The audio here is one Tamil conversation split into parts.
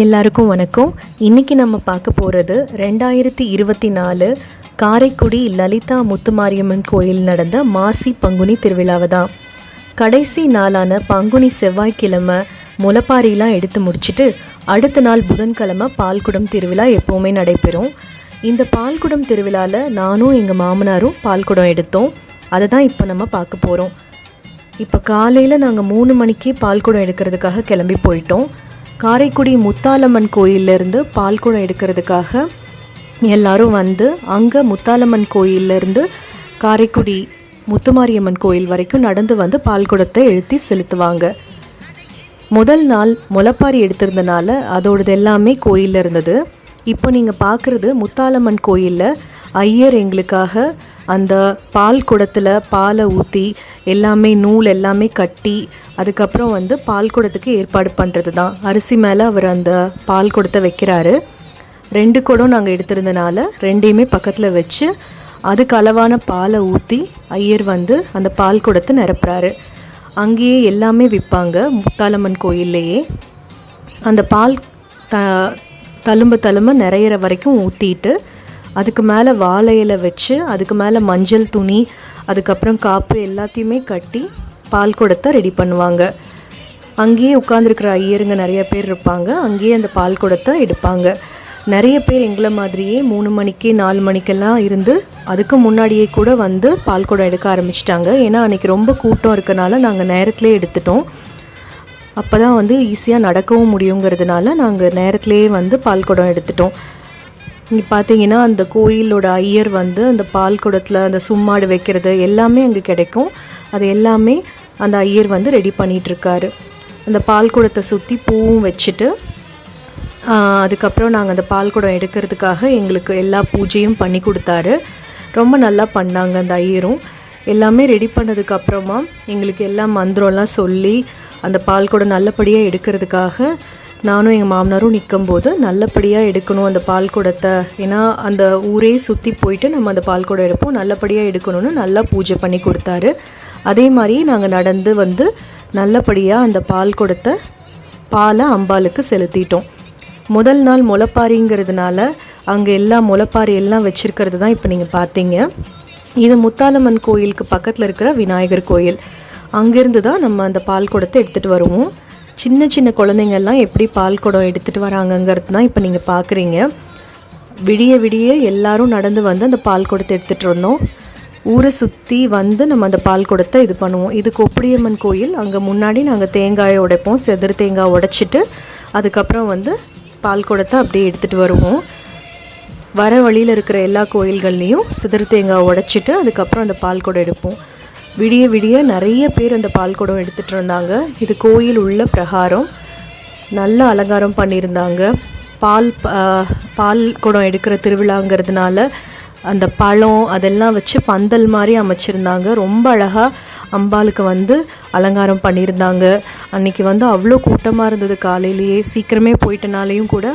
எல்லாருக்கும் வணக்கம். இன்னைக்கு நம்ம பார்க்க போகிறது ரெண்டாயிரத்தி இருபத்தி நாலு காரைக்குடி லலிதா முத்துமாரியம்மன் கோயில் நடந்த மாசி பங்குனி திருவிழாவை தான். கடைசி நாளான பங்குனி செவ்வாய்க்கிழமை முளப்பாரிலாம் எடுத்து முடிச்சுட்டு அடுத்த நாள் புதன்கிழமை பால்குடம் திருவிழா எப்போவுமே நடைபெறும். இந்த பால்குடம் திருவிழாவில் நானும் எங்கள் மாமனாரும் பால்குடம் எடுத்தோம். அதை தான் இப்போ நம்ம பார்க்க போகிறோம் இப்போ காலையில் நாங்கள் மூணு மணிக்கு பால்குடம் எடுக்கிறதுக்காக கிளம்பி போயிட்டோம். காரைக்குடி முத்தாலம்மன் கோயிலேருந்து பால்குடம் எடுக்கிறதுக்காக எல்லாரும் வந்து அங்கே முத்தாலம்மன் கோயிலேருந்து காரைக்குடி முத்துமாரியம்மன் கோயில் வரைக்கும் நடந்து வந்து பால்குடத்தை எழுத்தி செலுத்துவாங்க. முதல் நாள் முளப்பாரி எடுத்திருந்தனால அதோடது எல்லாமே கோயிலில் இருந்தது. இப்போ நீங்கள் பார்க்குறது முத்தாலம்மன் கோயிலில் ஐயர் எங்களுக்காக அந்த பால் குடத்தில் பாலை ஊற்றி எல்லாமே நூல் எல்லாமே கட்டி அதுக்கப்புறம் வந்து பால் குடத்துக்கு ஏற்பாடு பண்ணுறது தான் அரிசி மேலே அவர் அந்த பால் குடத்தை வைக்கிறாரு. ரெண்டு குடம் நாங்கள் எடுத்திருந்தனால ரெண்டையுமே பக்கத்தில் வச்சு அதுக்கு அளவான பாலை ஊற்றி ஐயர் வந்து அந்த பால் குடத்தை நிரப்புறாரு. அங்கேயே எல்லாமே விற்பாங்க முத்தாலம்மன் கோயில்லையே. அந்த பால் த தழும்பு தழும்பு நிறையிற வரைக்கும் ஊற்றிட்டு அதுக்கு மேலே வாழை இலை வச்சு அதுக்கு மேலே மஞ்சள் துணி அதுக்கப்புறம் காப்பு எல்லாத்தையுமே கட்டி பால் குடத்தை ரெடி பண்ணுவாங்க. அங்கேயே உட்காந்துருக்கிற ஐயருங்க நிறைய பேர் இருப்பாங்க. அங்கேயே அந்த பால் குடத்தை எடுப்பாங்க. நிறைய பேர் எங்களை மாதிரியே மூணு மணிக்கு நாலு மணிக்கெல்லாம் இருந்து அதுக்கு முன்னாடியே கூட வந்து பால் குடம் எடுக்க ஆரம்பிச்சிட்டாங்க. ஏன்னா அன்றைக்கி ரொம்ப கூட்டம் இருக்கனால நாங்கள் நேரத்துலேயே எடுத்துட்டோம். அப்போ தான் வந்து ஈஸியாக நடக்கவும் முடியுங்கிறதுனால நாங்கள் நேரத்துலேயே வந்து பால் குடம் எடுத்துட்டோம். இங்கே பார்த்தீங்கன்னா அந்த கோயிலோட ஐயர் வந்து அந்த பால் குடத்தில் அந்த சும்மாடு வைக்கிறது எல்லாமே அங்கே கிடைக்கும். அது எல்லாமே அந்த ஐயர் வந்து ரெடி பண்ணிகிட்ருக்காரு அந்த பால் குடத்தை சுற்றி பூவும் வச்சுட்டு அதுக்கப்புறம் நாங்கள் அந்த பால் குடம் எடுக்கிறதுக்காக எங்களுக்கு எல்லா பூஜையும் பண்ணி கொடுத்தாரு. ரொம்ப நல்லா பண்ணாங்க அந்த ஐயரும். எல்லாமே ரெடி பண்ணதுக்கப்புறமா எங்களுக்கு எல்லா மந்திரம்லாம் சொல்லி அந்த பால் குடம் நல்லபடியாக எடுக்கிறதுக்காக நானும் எங்கள் மாமனாரும் நிற்கும் போது நல்லபடியாக எடுக்கணும் அந்த பால் குடத்தை. ஏன்னா அந்த ஊரே சுற்றி போயிட்டு நம்ம அந்த பால் குடம் எடுப்போம். நல்லபடியாக எடுக்கணும்னு நல்லா பூஜை பண்ணி கொடுத்தாரு. அதே மாதிரி நாங்கள் நடந்து வந்து நல்லபடியாக அந்த பால் குடத்தை பாலை அம்பாளுக்கு செலுத்திட்டோம். முதல் நாள் முளைப்பாரிங்கிறதுனால அங்கே எல்லா முளைப்பாரி எல்லாம் வச்சுருக்கிறது தான் இப்போ நீங்கள் பார்த்தீங்க இது முத்தாலம்மன் கோயிலுக்கு பக்கத்தில் இருக்கிற விநாயகர் கோயில். அங்கேருந்து தான் நம்ம அந்த பால் குடத்தை எடுத்துகிட்டு வருவோம். சின்ன சின்ன குழந்தைங்கள்லாம் எப்படி பால் குடம் எடுத்துகிட்டு வராங்கங்கிறது தான் இப்போ நீங்கள் பார்க்குறீங்க விடிய விடிய எல்லாரும் நடந்து வந்து அந்த பால் குடத்தை எடுத்துகிட்டு இருந்தோம் ஊரை சுற்றி வந்து நம்ம அந்த பால் குடத்தை இது பண்ணுவோம். இது கொப்படியம்மன் கோயில். அங்கே முன்னாடி நாங்கள் தேங்காயை உடைப்போம். செதிர் தேங்காய் உடைச்சிட்டு அதுக்கப்புறம் வந்து பால் குடத்தை அப்படியே எடுத்துகிட்டு வருவோம். வர வழியில் இருக்கிற எல்லா கோயில்கள்லேயும் சிதறு தேங்காய் உடைச்சிட்டு அதுக்கப்புறம் அந்த பால் குடம் எடுப்போம். விடிய விடிய நிறைய பேர் அந்த பால் குடம் எடுத்துகிட்டு இருந்தாங்க. இது கோயில் உள்ள பிரகாரம். நல்ல அலங்காரம் பண்ணியிருந்தாங்க. பால் பால் குடம் எடுக்கிற திருவிழாங்கிறதுனால அந்த பழம் அதெல்லாம் வச்சு பந்தல் மாதிரி அமைச்சிருந்தாங்க. ரொம்ப அழகாக அம்பாளுக்கு வந்து அலங்காரம் பண்ணியிருந்தாங்க. அன்னைக்கு வந்து அவ்வளோ கூட்டமாக இருந்தது காலையிலேயே. சீக்கிரமே போயிட்டனாலேயும் கூட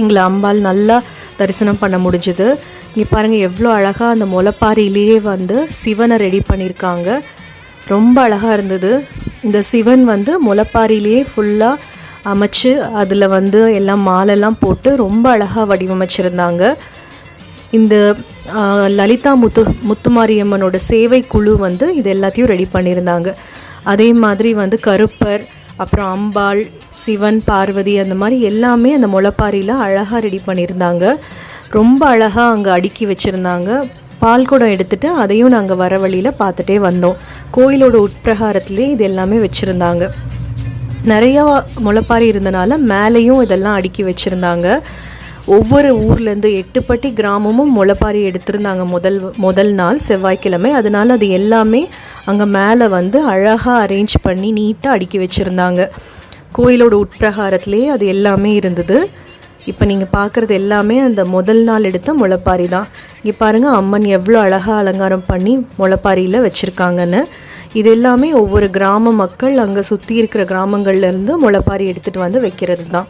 எங்களை அம்பாள் நல்லா தரிசனம் பண்ண முடிஞ்சுது. இங்கே பாருங்கள் எவ்வளோ அழகாக அந்த முளைப்பாரியிலேயே வந்து சிவனை ரெடி பண்ணியிருக்காங்க ரொம்ப அழகாக இருந்தது. இந்த சிவன் வந்து முளைப்பாரியிலேயே ஃபுல்லாக அமைச்சு அதில் வந்து எல்லாம் மாலைலாம் போட்டு ரொம்ப அழகாக வடிவமைச்சிருந்தாங்க. இந்த லலிதா முத்து முத்துமாரியம்மனோட சேவை குழு வந்து இது எல்லாத்தையும் ரெடி பண்ணியிருந்தாங்க அதே மாதிரி வந்து கருப்பர் அப்புறம் அம்பாள் சிவன் பார்வதி அந்த மாதிரி எல்லாமே அந்த முளைப்பாரியில் அழகாக ரெடி பண்ணியிருந்தாங்க ரொம்ப அழகாக அங்கே அடுக்கி வச்சுருந்தாங்க. பால் குடம் எடுத்துகிட்டு அதையும் நாங்கள் வர வழியில் பார்த்துட்டே வந்தோம். கோயிலோட உட்பிரகாரத்திலே இது எல்லாமே வச்சுருந்தாங்க. நிறையா முளைப்பாரி இருந்தனால மேலேயும் இதெல்லாம் அடுக்கி வச்சுருந்தாங்க. ஒவ்வொரு ஊர்லேருந்து எட்டுப்பட்டி கிராமமும் முளைப்பாரி எடுத்திருந்தாங்க முதல் முதல் நாள் செவ்வாய்க்கிழமை. அதனால் அது எல்லாமே அங்கே மேலே வந்து அழகாக அரேஞ்ச் பண்ணி நீட்டாக அடுக்கி வச்சுருந்தாங்க. கோயிலோட உட்பிரகாரத்துலேயே அது எல்லாமே இருந்தது. இப்போ நீங்கள் பார்க்குறது எல்லாமே அந்த முதல் நாள் எடுத்த முளைப்பாரி தான். இங்கே பாருங்கள் அம்மன் எவ்வளோ அழகாக அலங்காரம் பண்ணி முளைப்பாரியில் வச்சுருக்காங்கன்னு. இது எல்லாமே ஒவ்வொரு கிராம மக்கள் அங்கே சுற்றி இருக்கிற கிராமங்கள்லேருந்து முளைப்பாரி எடுத்துகிட்டு வந்து வைக்கிறது தான்.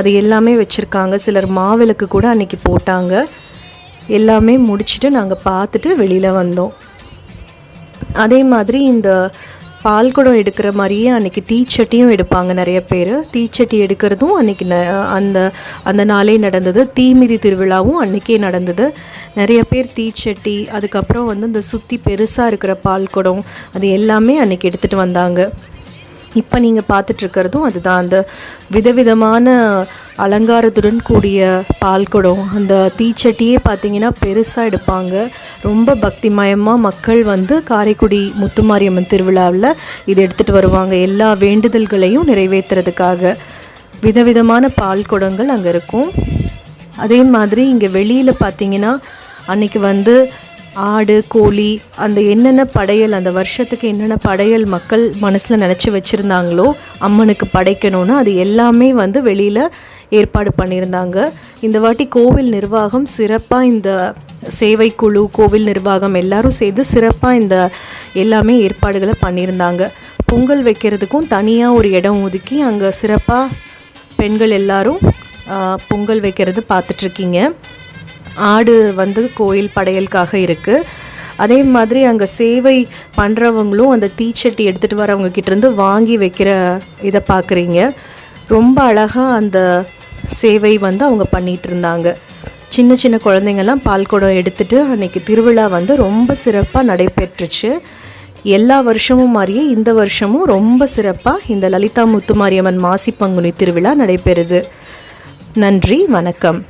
அது எல்லாமே வச்சுருக்காங்க. சிலர் மாவிளக்கு கூட அன்னைக்கு போட்டாங்க. எல்லாமே முடிச்சுட்டு நாங்கள் பார்த்துட்டு வெளியில் வந்தோம். அதே மாதிரி இந்த பால் குடம் எடுக்கிற மாதிரியே அன்றைக்கி தீச்சட்டியும் எடுப்பாங்க நிறைய பேர். தீச்சட்டி எடுக்கிறதும் அன்றைக்கி ந அந்த அந்த நாளே நடந்தது. தீமிதி திருவிழாவும் அன்றைக்கே நடந்தது. நிறைய பேர் தீச்சட்டி அதுக்கப்புறம் வந்து இந்த சுற்றி பெருசாக இருக்கிற பால் குடம் அது எல்லாமே அன்றைக்கி எடுத்துகிட்டு வந்தாங்க. இப்போ நீங்கள் பார்த்துட்ருக்கிறதும் அதுதான். அந்த விதவிதமான அலங்காரத்துடன் கூடிய பால் குடம் அந்த தீச்சட்டியே பார்த்திங்கன்னா பெருசாக எடுப்பாங்க. ரொம்ப பக்திமயமாக மக்கள் வந்து காரைக்குடி முத்துமாரியம்மன் திருவிழாவில் இதை எடுத்துகிட்டு வருவாங்க. எல்லா வேண்டுதல்களையும் நிறைவேற்றுறதுக்காக. விதவிதமான பால் குடங்கள் அங்கே இருக்கும். அதே மாதிரி இங்கே வெளியில் பார்த்திங்கன்னா அன்றைக்கி வந்து ஆடு கோழி அந்த என்னென்ன படையல் அந்த வருஷத்துக்கு என்னென்ன படையல் மக்கள் மனசில் நினச்சி வச்சுருந்தாங்களோ அம்மனுக்கு படைக்கணும்னு அது எல்லாமே வந்து வெளியில் ஏற்பாடு பண்ணியிருந்தாங்க. இந்த வாட்டி கோவில் நிர்வாகம் சிறப்பாக இந்த சேவை குழு கோவில் நிர்வாகம் எல்லாரும் சேர்ந்து சிறப்பாக இந்த எல்லாமே ஏற்பாடுகளை பண்ணியிருந்தாங்க. பொங்கல் வைக்கிறதுக்கும் தனியாக ஒரு இடம் ஒதுக்கி அங்கே சிறப்பாக பெண்கள் எல்லாரும் பொங்கல் வைக்கிறது பார்த்துட்ருக்கீங்க ஆடு வந்து கோயில் படையலுக்காக இருக்குது அதே மாதிரி அங்கே சேவை பண்ணுறவங்களும் அந்த தீச்சட்டி எடுத்துகிட்டு வரவங்க கிட்டேருந்து வாங்கி வைக்கிற இதை பார்க்குறீங்க ரொம்ப அழகாக அந்த சேவை வந்து அவங்க பண்ணிகிட்டு இருந்தாங்க. சின்ன சின்ன குழந்தைங்கள்லாம் பால் குடம் எடுத்துகிட்டு அன்றைக்கி திருவிழா வந்து ரொம்ப சிறப்பாக நடைபெற்றுச்சு. எல்லா வருஷமும் மாதிரியே இந்த வருஷமும் ரொம்ப சிறப்பாக இந்த லலிதா முத்துமாரியம்மன் மாசி பங்குனி திருவிழா நடைபெறுது. நன்றி வணக்கம்.